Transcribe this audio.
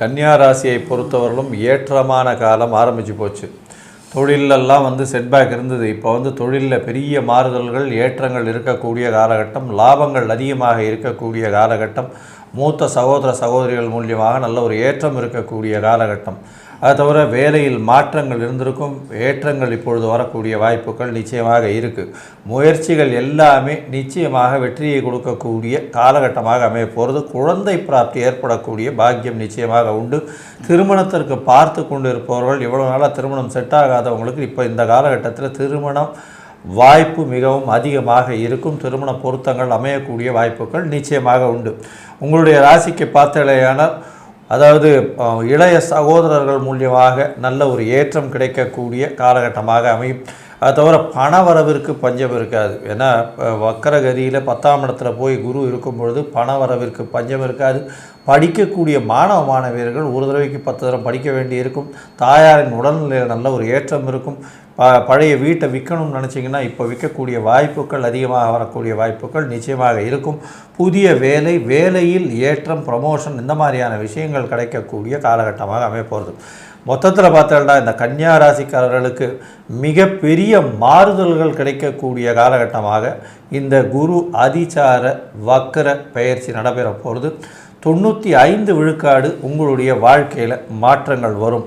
கன்னியா ராசியை பொறுத்தவரையிலும் ஏற்றமான காலம் ஆரம்பிச்சு போச்சு. தொழிலெல்லாம் வந்து செட்பேக் இருந்தது. இப்போ வந்து தொழிலில் பெரிய மாறுதல்கள் ஏற்றங்கள் இருக்கக்கூடிய காலகட்டம் லாபங்கள் அதிகமாக இருக்கக்கூடிய காலகட்டம். மூத்த சகோதர சகோதரிகள் மூலியமாக நல்ல ஒரு ஏற்றம் இருக்கக்கூடிய காலகட்டம். அது தவிர வேலையில் மாற்றங்கள் இருந்திருக்கும். ஏற்றங்கள் இப்பொழுது வரக்கூடிய வாய்ப்புகள் நிச்சயமாக இருக்குது முயற்சிகள் எல்லாமே நிச்சயமாக வெற்றியை கொடுக்கக்கூடிய காலகட்டமாக அமைய போகிறது குழந்தை பிராப்தி ஏற்படக்கூடிய பாக்கியம் நிச்சயமாக உண்டு. திருமணத்திற்கு பார்த்து கொண்டு இருப்பவர்கள் இவ்வளோ நாளாக திருமணம் செட் ஆகாதவங்களுக்கு இப்போ இந்த காலகட்டத்தில் திருமணம் வாய்ப்பு மிகவும் அதிகமாக இருக்கும். திருமண பொருத்தங்கள் அமையக்கூடிய வாய்ப்புகள் நிச்சயமாக உண்டு. உங்களுடைய ராசிக்கு பார்த்தலையானால் அதாவது இளைய சகோதரர்கள் மூலியமாக நல்ல ஒரு ஏற்றம் கிடைக்கக்கூடிய காலகட்டமாக அமையும். அது தவிர பண வரவிற்கு பஞ்சம் இருக்காது. ஏன்னா அஹ், வக்கரகதியில் பத்தாம் இடத்துல போய் குரு இருக்கும் பொழுது பண வரவிற்கு பஞ்சம் இருக்காது. படிக்கக்கூடிய மாணவ மாணவியர்கள் ஒரு தடவைக்கு பத்து தடவை படிக்க வேண்டி இருக்கும். தாயாரின் உடல்நிலையில் நல்ல ஒரு ஏற்றம் இருக்கும். ப பழைய வீட்டை விற்கணும்னு நினச்சிங்கன்னா இப்போ விற்கக்கூடிய வாய்ப்புகள் அதிகமாக வரக்கூடிய வாய்ப்புகள் நிச்சயமாக இருக்கும். புதிய வேலை வேலையில் ஏற்றம் ப்ரமோஷன் இந்த மாதிரியான விஷயங்கள் கிடைக்கக்கூடிய காலகட்டமாக அமைய போகிறது மொத்தத்தில் பார்த்தோம்னா இந்த கன்னியா ராசிக்காரர்களுக்கு மிகப்பெரிய மாறுதல்கள் கிடைக்கக்கூடிய காலகட்டமாக இந்த குரு அதிசார வக்கர பயிற்சி நடைபெற போகிறது தொண்ணூற்றி ஐந்து விழுக்காடு உங்களுடைய வாழ்க்கையில் மாற்றங்கள் வரும்.